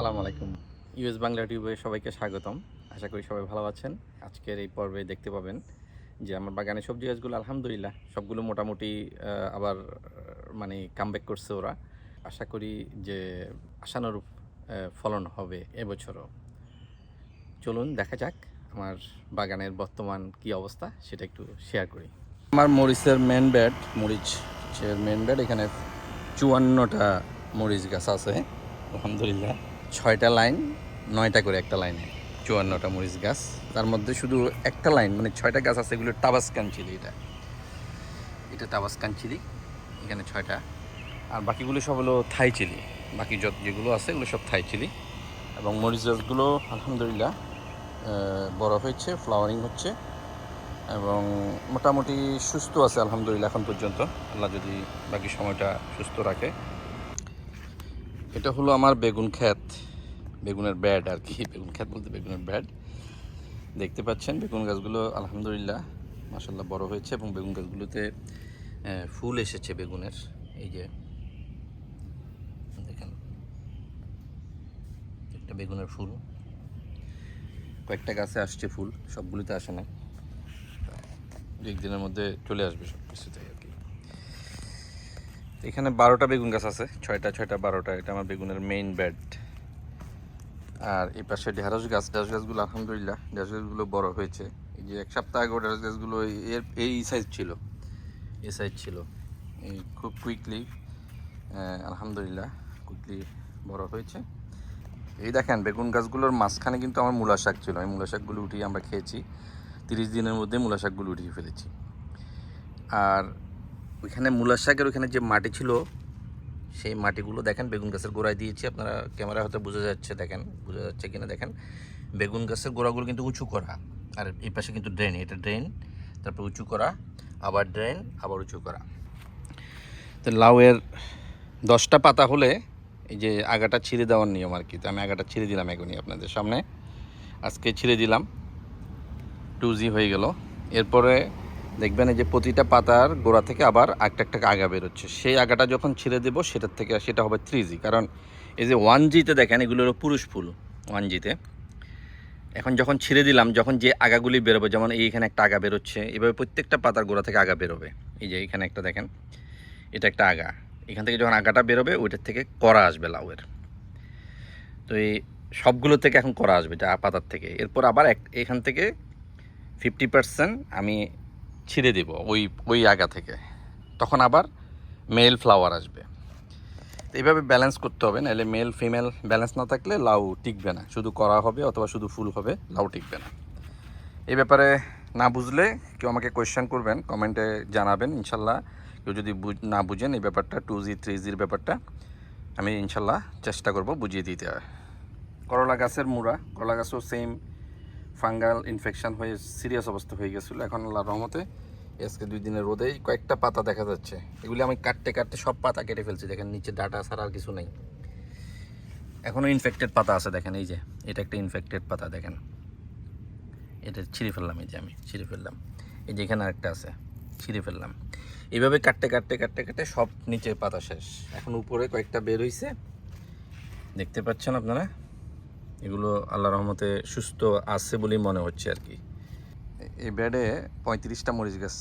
আসসালামু আলাইকুম। ইউএস বাংলা টিউবে সবাইকে স্বাগতম। আশা করি সবাই ভালো আছেন। আজকের এই পর্বে দেখতে পাবেন যে আমার বাগানে সবজি গাছগুলো আলহামদুলিল্লাহ সবগুলো মোটামুটি আবার মানে কামব্যাক করছে ওরা। আশা করি যে আশানুরূপ ফলন হবে এবছরও। চলুন দেখা যাক আমার বাগানের বর্তমান কি অবস্থা সেটা একটু শেয়ার করি। আমার মরিচের মেন বেড মরিচের মেন বেড এখানে চুয়ান্নটা মরিচ গাছ আছে আলহামদুলিল্লাহ। ছয়টা লাইন, নয়টা করে একটা লাইনে, চুয়ান্নটা মরিচ গাছ। তার মধ্যে শুধু একটা লাইন মানে ছয়টা গাছ আছে, এগুলো টাবাসকান চিলি এটা। এটা টাবাসকান চিলি এখানে ছয়টা। আর বাকিগুলো সব হলো থাই চিলি বাকি যত যেগুলো আছে, এগুলো সব থাই চিলি এবং মরিচ গাছগুলো, আলহামদুলিল্লাহ বড় হয়েছে, ফ্লাওয়ারিং হচ্ছে। এবং মোটামুটি সুস্থ আছে, আলহামদুলিল্লাহ, এখন পর্যন্ত। আল্লাহ যদি বাকি সময়টা সুস্থ রাখে। এটা হলো আমার বেগুন ক্ষেত। বেগুনের ব্যাড আর কি, বেগুন ক্ষেত বলতে বেগুনের ব্যাড। দেখতে পাচ্ছেন, বেগুন গাছগুলো আলহামদুলিল্লাহ মাসাল্লাহ বড় হয়েছে এবং বেগুন গাছগুলোতে ফুল এসেছে বেগুনের। এই যে, দেখেন, একটা বেগুনের ফুল। কয়েকটা গাছে আসছে ফুল, সবগুলিতে আসে না একদিনের মধ্যে চলে আসবে সব কিছুতে আর কি। এখানে বারোটা বেগুন গাছ আছে, ছয়টা ছয়টা, বারোটা, এটা আমার বেগুনের মেইন বেড আর এই পাশে ঢেঁড়স গাছ, ঢেঁড়স গাছগুলো আলহামদুলিল্লাহ, ঢেঁড়স গাছগুলো বড় হয়েছে। এই যে এক সপ্তাহ আগে ঢেঁড়স গাছগুলো এর এই সাইজ ছিল। এই সাইজ ছিল। এই খুব কুইকলি আলহামদুলিল্লাহ কুইকলি বড় হয়েছে। এই দেখেন, বেগুন গাছগুলোর মাঝখানে কিন্তু আমার মূলা শাক ছিল। এই মূলা শাকগুলো উঠিয়ে আমরা খেয়েছি। তিরিশ দিনের মধ্যে মূলা শাকগুলো উঠিয়ে ফেলেছি। আর ওইখানে মূলা শাকের ওইখানে যে মাটি ছিল সেই মাটিগুলো দেখেন, বেগুন গাছের গোড়ায় দিয়েছি, আপনারা ক্যামেরা হয়তো বোঝা যাচ্ছে, দেখেন, বোঝা যাচ্ছে কিনা, দেখেন। বেগুন গাছের গোড়াগুলো কিন্তু উঁচু করা, আর এই পাশে কিন্তু ড্রেন, এটা ড্রেন, তারপর উঁচু করা, আবার ড্রেন, আবার উঁচু করা। তো লাউয়ের দশটা পাতা হলে এই যে আগাটা ছিঁড়ে দেওয়ার নিয়ম আর কি, তো আমি আগাটা ছিঁড়ে দিলাম এখনই আপনাদের সামনে। আজকে ছিঁড়ে দিলাম টু জি হয়ে গেল। এরপরে দেখবেন এই যে প্রতিটা পাতার গোড়া থেকে আবার একটা একটা আগা বেরোচ্ছে। সেই আগাটা যখন ছিঁড়ে দেবো, সেটার থেকে সেটা হবে থ্রি জি কারণ এই যে ওয়ান জিতে দেখেন, এগুলো হলো পুরুষ ফুল ওয়ান জিতে এখন যখন ছিঁড়ে দিলাম, যখন যে আগাগুলি বেরোবে, যেমন এইখানে একটা আগা বেরোচ্ছে, এভাবে প্রত্যেকটা পাতার গোড়া থেকে আগা বেরোবে। এই যে এখানে একটা দেখেন, এটা একটা আগা। এখান থেকে যখন আগাটা বেরোবে, ওইটার থেকে করা আসবে লাউয়ের। তো এই সবগুলো থেকে এখন করা আসবে, যা পাতার থেকে। এরপর আবার এক, এখান থেকে ফিফটি পার্সেন্ট আমি ছিঁড়ে দিব ওই ওই আগা থেকে। তখন আবার মেল ফ্লাওয়ার আসবে। এইভাবে ব্যালেন্স করতে হবে, নাহলে মেল ফিমেল ব্যালেন্স না থাকলে লাউ টিকবে না। শুধু করা হবে অথবা শুধু ফুল হবে, লাউ টিকবে না। এই ব্যাপারে না বুঝলে কেউ আমাকে কোয়েশ্চেন করবেন কমেন্টে জানাবেন, ইনশাল্লাহ। কেউ যদি না বুঝেন এই ব্যাপারটা টু জি থ্রি জির ব্যাপারটা, আমি ইনশাল্লাহ চেষ্টা করব বুঝিয়ে দিতে। করলা গাছের মুড়া, করলা গাছও সেম ফাঙ্গাল ইনফেকশন হয়ে সিরিয়াস অবস্থা হয়ে গেছিল। এখন আল্লাহ রহমতে আজকে দুই দিনের রোদেই কয়েকটা পাতা দেখা যাচ্ছে। এগুলি আমি কাটতে কাটতে সব পাতা কেটে ফেলছি। দেখেন, নিচে ডাটা ছাড়া আর কিছু নেই। এখনও ইনফেক্টেড পাতা আছে, দেখেন, এই যে, এটা একটা ইনফেক্টেড পাতা, দেখেন। এটা ছিঁড়ে ফেললাম, এই যে আমি, ছিঁড়ে ফেললাম। এই যে এখানে একটা আছে, ছিঁড়ে ফেললাম। এইভাবে কাটতে কাটতে কাটতে কাটতে সব নিচে পাতা শেষ। এখন উপরে কয়েকটা বের হইছে। দেখতে পাচ্ছেন আপনারা? এগুলো আল্লাহ রহমতে সুস্থ আছে বলেই মনে হচ্ছে আর কি। এই বেডে পঁয়ত্রিশটা মরিচ গাছ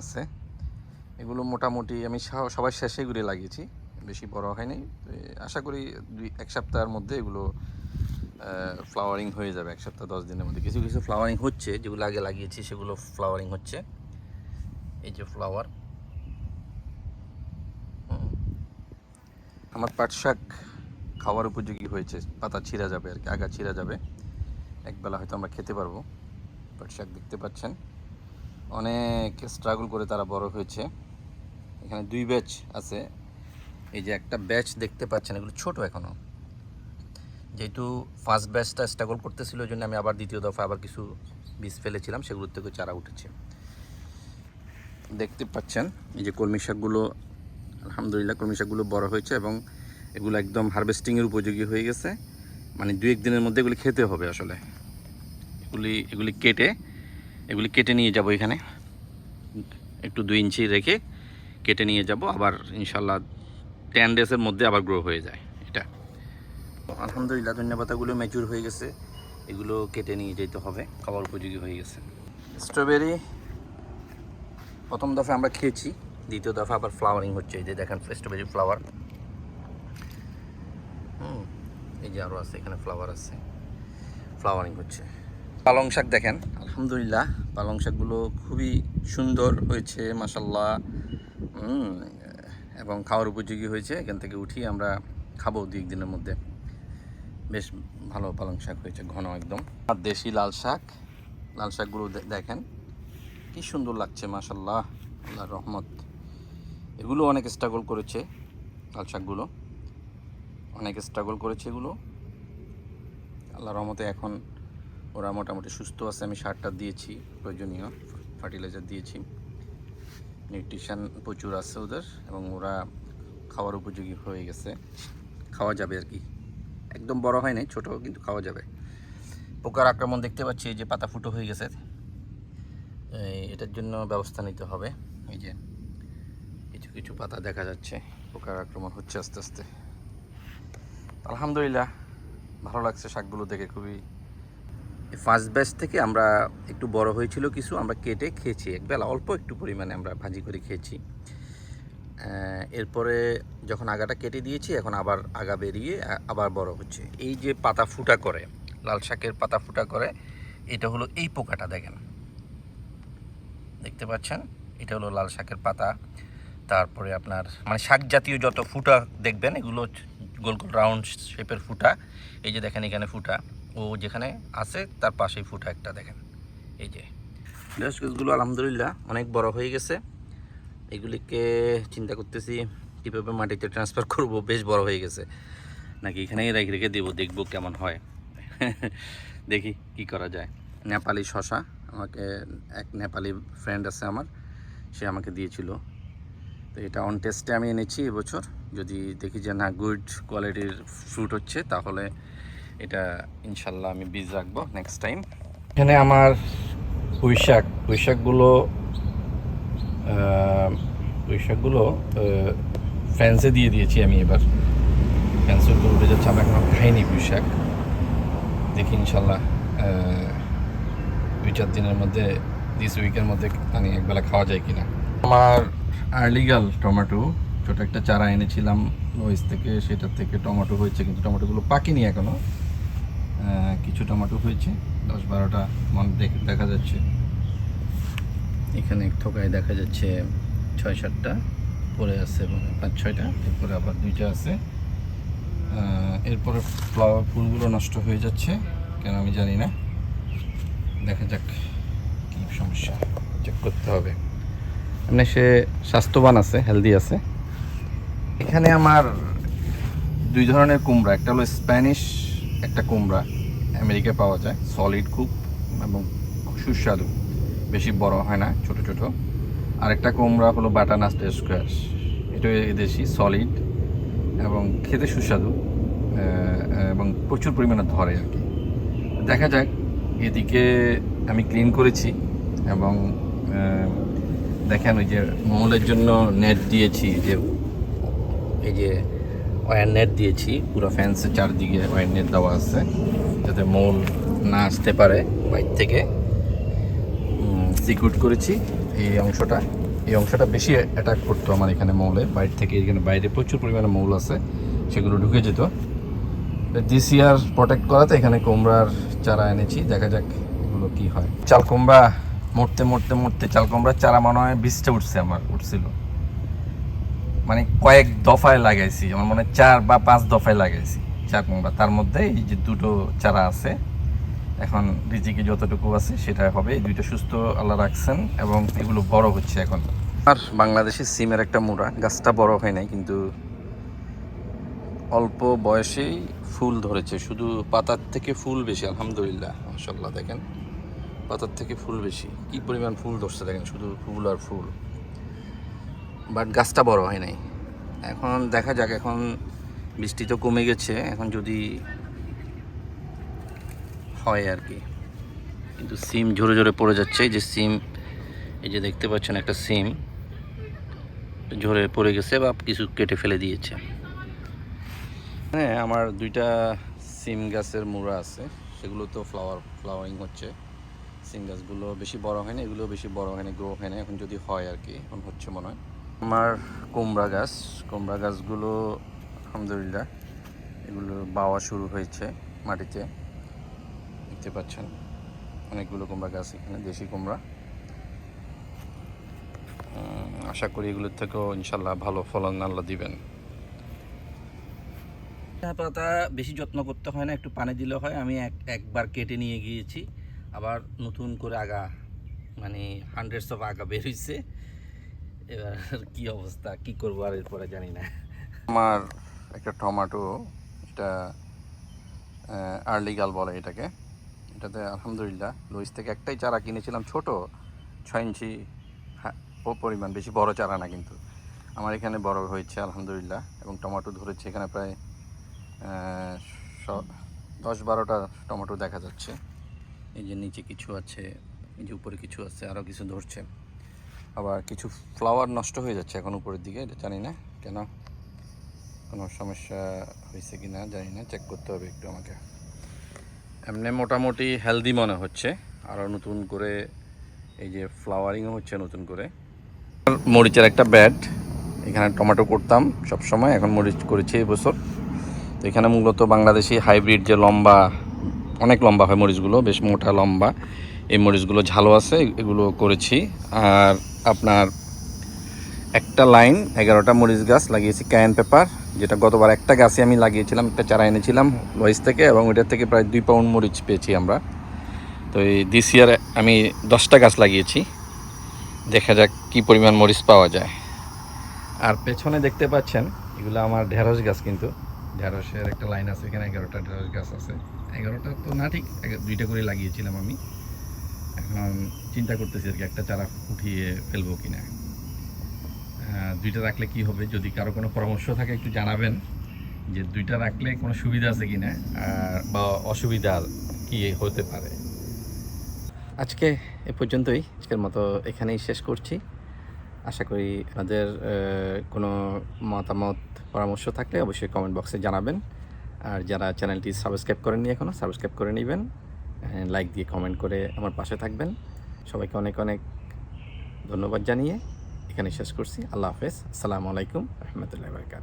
আছে। এগুলো মোটামুটি আমি সবার শেষে এগুলি লাগিয়েছি। বেশি বড় হয়নি। আশা করি দুই, এক সপ্তাহের মধ্যে এগুলো ফ্লাওয়ারিং হয়ে যাবে। এক সপ্তাহ, দশ দিনের মধ্যে। কিছু কিছু ফ্লাওয়ারিং হচ্ছে। যেগুলো আগে লাগিয়েছি, সেগুলো ফ্লাওয়ারিং হচ্ছে। এই যে ফ্লাওয়ার আমার পাট শাক খাওয়ার উপযোগী হয়েছে, পাতা ছিঁড়া যাবে আর কি, আগা ছিঁড়া যাবে। একবেলা হয়তো আমরা খেতে পারব, পাট শাক দেখতে পাচ্ছেন। অনেক স্ট্রাগল করে তারা বড় হয়েছে। এখানে দুই ব্যাচ আছে। এই যে একটা ব্যাচ দেখতে পাচ্ছেন, এগুলো ছোট এখনও যেহেতু ফার্স্ট ব্যাচটা স্ট্রাগল করতেছিল, ওই জন্য আমি আবার দ্বিতীয় দফা আবার কিছু বীজ ফেলেছিলাম, সেগুলোর থেকে চারা উঠেছে। দেখতে পাচ্ছেন, এই যে কলমি শাকগুলো, আলহামদুলিল্লাহ কলমি শাকগুলো বড় হয়েছে এবং এগুলো একদম হারভেস্টিংয়ের উপযোগী হয়ে গেছে। মানে দু এক দিনের মধ্যে এগুলি খেতে হবে আসলে। এগুলি এগুলি কেটে এগুলি কেটে নিয়ে যাব এখানে। একটু দুই ইঞ্চি রেখে কেটে নিয়ে যাব, আবার ইনশাল্লাহ টেন ডেজের মধ্যে আবার গ্রো হয়ে যায় এটা। আলহামদুলিল্লাহ ধনিয়া পাতাগুলো ম্যাচুর হয়ে গেছে। এগুলো কেটে নিয়ে যেতে হবে, খাবার উপযোগী হয়ে গেছে। স্ট্রবেরি প্রথম দফা আমরা খেয়েছি, দ্বিতীয় দফা আবার ফ্লাওয়ারিং হচ্ছে, এই যে দেখেন স্ট্রবেরি ফ্লাওয়ার এই যে আরও আছে, এখানে ফ্লাওয়ার আছে। ফ্লাওয়ারিং হচ্ছে। পালং শাক দেখেন। আলহামদুলিল্লাহ, পালং শাকগুলো খুবই সুন্দর হয়েছে মাসাল্লাহ এবং খাওয়ার উপযোগী হয়েছে। এখান থেকে উঠি আমরা খাব দুই একদিনের মধ্যে। বেশ ভালো পালং শাক হয়েছে, ঘন একদম। আর দেশি লাল শাক, লাল শাকগুলো দেখেন, কি সুন্দর লাগছে মাসাল্লাহ আল্লাহর রহমত। এগুলো অনেক স্ট্রাগল করেছে, লাল শাকগুলো। অনেক স্ট্রাগল করেছে এগুলো। আল্লাহর রহমতে এখন ওরা মোটামুটি সুস্থ আছে, আমি সারটা দিয়েছি, প্রয়োজনীয় ফার্টিলাইজার দিয়েছি। নিউট্রিশন প্রচুর আছে ওদের এবং ওরা খাওয়ার উপযোগী হয়ে গেছে। খাওয়া যাবে আর কি। একদম বড় হয় নাই, ছোট, কিন্তু খাওয়া যাবে। পোকার আক্রমণ দেখতে পাচ্ছি, এই যে পাতা ফুটো হয়ে গেছে। এটার জন্য ব্যবস্থা নিতে হবে। এই যে, কিছু কিছু পাতা দেখা যাচ্ছে, পোকার আক্রমণ হচ্ছে আস্তে আস্তে। আলহামদুলিল্লাহ, ভালো লাগছে শাকগুলো দেখে, খুবই। ফার্স্ট ব্যাচ থেকে আমরা একটু বড় হয়েছিল কিছু, আমরা কেটে খেয়েছি একবেলা অল্প একটু পরিমাণে আমরা ভাজি করে খেয়েছি। এরপরে যখন আগাটা কেটে দিয়েছি, এখন আবার আগা বেরিয়ে আবার বড় হচ্ছে। এই যে পাতা ফুটা করে, লাল শাকের পাতা ফুটা করে, এটা হলো এই পোকাটা, দেখেন। দেখতে পাচ্ছেন? এটা হলো লাল শাকের পাতা। তারপরে আপনার মানে শাক জাতীয় যত ফুটা দেখবেন, এগুলো গোল গোল রাউন্ড শেপের ফুটা, এই যে দেখেন এখানে ফুটা, ও যেখানে আছে তার পাশেই ফুটা একটা দেখেন, এই যে। ঢেঁড়স গাছগুলো আলহামদুলিল্লাহ অনেক বড় হয়ে গেছে। এগুলিকে চিন্তা করতেছি কীভাবে মাটিতে ট্রান্সফার করব, বেশ বড় হয়ে গেছে। নাকি এখানেই রেখে রেখে দেবো, দেখব কেমন হয়। দেখি কি করা যায়। নেপালি শশা, আমাকে এক নেপালি ফ্রেন্ড আছে আমার, সে আমাকে দিয়েছিল। তো এটা অন টেস্টে আমি এনেছি এবছর। যদি দেখি যে না গুড কোয়ালিটির ফ্রুট হচ্ছে তাহলে এটা ইনশাল্লাহ আমি বীজ রাখব নেক্সট টাইম এখানে আমার পুঁই শাক পুঁই শাকগুলো আহ, পুঁই শাকগুলো ফ্যান্সে দিয়ে দিয়েছি আমি এবার। ফ্যান্সে তো উঠে যাচ্ছে আমি এখনও খাইনি পুঁই শাক দেখি ইনশাল্লাহ দুই চার দিনের মধ্যে দিস উইকের মধ্যে মানে একবেলা খাওয়া যায় কিনা। আমার আর্লিগাল টমেটো ছোট একটা চারা এনেছিলাম লোয়েস থেকে, সেটার থেকে টমেটো হয়েছে, কিন্তু টমেটোগুলো পাকেনি এখনও কিছু টমেটো হয়েছে, দশ বারোটা মন দেখ- যাচ্ছে। এখানে থোকায় দেখা যাচ্ছে ছয় সাতটা পরে আছে পাঁচ ছয়টা, এরপরে আবার দুইটা আছে। এরপরে ফ্লাওয়ার ফুলগুলো নষ্ট হয়ে যাচ্ছে, কেন আমি জানি না। দেখা যাক কী সমস্যা চেক করতে হবে। এমনি সে স্বাস্থ্যবান আছে হেলদি আছে। এখানে আমার দুই ধরনের কুমড়া, একটা হলো স্প্যানিশ, একটা কুমড়া আমেরিকায় পাওয়া যায় সলিড খুব এবং সুস্বাদু। বেশি বড় হয় না, ছোট ছোট। আরেকটা কুমড়া হলো বাটানাস স্কোয়ার এটা দেশি সলিড এবং খেতে সুস্বাদু এবং প্রচুর পরিমাণে ধরে আর কি। দেখা যাক, এদিকে আমি ক্লিন করেছি এবং দেখেন ওই যে মৌলের জন্য নেট দিয়েছি যে, এই যে ওয়ার নেট দিয়েছি, পুরো ফ্যান্সের চারদিকে ওয়ার নেট দেওয়া আছে, যাতে মৌল না আসতে পারে বাইর থেকে। সিকিউর করেছি এই অংশটা। এই অংশটা বেশি অ্যাটাক করতো আমার এখানে মৌলে বাইরে থেকে এখানে বাইরে প্রচুর পরিমাণে মৌল আছে, সেগুলো ঢুকে যেত। দিস ইয়ার প্রোটেক্ট করাতে এখানে কুমড়ার চারা এনেছি, দেখা যাক এগুলো কি হয়। চাল কুমড়া মরতে মরতে মরতে চাল কুমড়ার চারা মনে হয় বীজটা উঠছে আমার, উঠছিল। মানে কয়েক দফায় লাগাইছি, আমার মনে হয় চার বা পাঁচ দফায় লাগাইছি চার কুমড়া তার মধ্যে এই যে দুটো চারা আছে, এখন রিজিকে যতটুকু আছে সেটা হবে। এই দুইটা সুস্থ আল্লাহ রাখছেন এবং এগুলো বড় হচ্ছে এখন। আর বাংলাদেশের সিমের একটা মুড়া, গাছটা বড় হয় নাই, কিন্তু অল্প বয়সেই ফুল ধরেছে। শুধু পাতার থেকে ফুল বেশি, আলহামদুলিল্লাহ মাসাল্লাহ দেখেন। পাতার থেকে ফুল বেশি। কি পরিমাণ ফুল ধরছে দেখেন, শুধু ফুল আর ফুল। বাট গাছটা বড় হয় নাই। এখন দেখা যাক, এখন বৃষ্টি তো কমে গেছে, এখন যদি হয় আর কি। কিন্তু সিম ঝরে ঝরে পড়ে যাচ্ছে, এই যে সিম, এই যে দেখতে পাচ্ছেন একটা সিম, ঝরে পড়ে গেছে বা কিছু কেটে ফেলে দিয়েছে। হ্যাঁ আমার দুইটা সিম গাছের মোড়া আছে, সেগুলো তো ফ্লাওয়ার ফ্লাওয়ারিং হচ্ছে। সিম গাছগুলো বেশি বড় হয় না এগুলো বেশি বড় হয় না গ্রো হয় না এখন যদি হয় আর কি, এখন হচ্ছে মনে হয়। আমার কুমড়া গাছ, কুমড়া গাছগুলো, আলহামদুলিল্লাহ, এগুলো বাওয়া শুরু হয়েছে মাটিতে। দেখতে পাচ্ছেন, অনেকগুলো কুমড়া গাছ এখানে, দেশি কুমড়া। আশা করি এগুলোর থেকেও ইনশাল্লাহ ভালো ফলন আল্লাহ দিবেন। পাতা বেশি যত্ন করতে হয় না, একটু পানি দিলে হয়, আমি এক, একবার কেটে নিয়ে গিয়েছি। আবার নতুন করে আগা মানে হান্ড্রেডস অফ আগা বের হয়েছে এবার কি অবস্থা, কি করব আর এরপরে জানি না। আমার একটা টমাটো, এটা আর্লিগাল বলে এটাকে। এটাতে আলহামদুলিল্লাহ, লুইস থেকে একটাই চারা কিনেছিলাম ছোট, ছয় ইঞ্চি ও পরিমাণ, বেশি বড় চারা না কিন্তু। আমার এখানে বড় হয়েছে, আলহামদুলিল্লাহ, এবং টমেটো ধরেছে এখানে প্রায় দশ বারোটা টমেটো দেখা যাচ্ছে। এই যে নিচে কিছু আছে, এই যে উপরে কিছু আছে আরও কিছু ধরছে। আবার কিছু ফ্লাওয়ার নষ্ট হয়ে যাচ্ছে এখন উপরের দিকে, এটা জানি না কেন। কোনো সমস্যা হয়েছে কি না জানি না চেক করতে হবে একটু আমাকে। এমনি মোটামুটি হেলদি মনে হচ্ছে। আরও নতুন করে এই যে ফ্লাওয়ারিংও হচ্ছে নতুন করে। মরিচের একটা ব্যাড এখানে টমেটো করতাম সব সময় এখন মরিচ করেছি এবছর তো এখানে মূলত বাংলাদেশি হাইব্রিড যে লম্বা অনেক লম্বা হয় মরিচগুলো, বেশ মোটা, লম্বা। এই মরিচগুলো ঝালো আছে এগুলো করেছি। আর আপনার একটা লাইন, এগারোটা মরিচ গাছ লাগিয়েছি ক্যান পেপার যেটা গতবার একটা গাছে আমি লাগিয়েছিলাম, একটা চারা এনেছিলাম লয়েস থেকে, এবং ওইটার থেকে প্রায় দুই পাউন্ড মরিচ পেয়েছি আমরা। তো এই দিস ইয়ার আমি দশটা গাছ লাগিয়েছি। দেখা যাক কি পরিমাণ মরিচ পাওয়া যায়। আর পেছনে দেখতে পাচ্ছেন, এগুলো আমার ঢেঁড়স গাছ কিন্তু। ঢেঁড়সের একটা লাইন আছে, এখানে এগারোটা ঢেঁড়স গাছ আছে। এগারোটা তো না, ঠিক দুইটা করে লাগিয়েছিলাম আমি। এখন চিন্তা করতেছি আর কি, একটা চারা উঠিয়ে ফেলব কি না দুইটা রাখলে কি হবে? যদি কারও কোনো পরামর্শ থাকে, একটু জানাবেন যে দুইটা রাখলে কোনো সুবিধা আছে কিনা, আর, বা অসুবিধা কি হতে পারে। আজকে এ পর্যন্তই, আজকের মতো এখানেই শেষ করছি। আশা করি আপনাদের কোনো মতামত, পরামর্শ থাকলে অবশ্যই কমেন্ট বক্সে জানাবেন। আর যারা চ্যানেলটি সাবস্ক্রাইব করেননি এখনও সাবস্ক্রাইব করে নেবেন লাইক দিয়ে কমেন্ট করে আমার পাশে থাকবেন। সবাইকে অনেক অনেক ধন্যবাদ জানিয়ে এখানে শেষ করছি। আল্লাহ হাফেজ। আসসালামু আলাইকুম। রহমতুল্লাহ বরকাত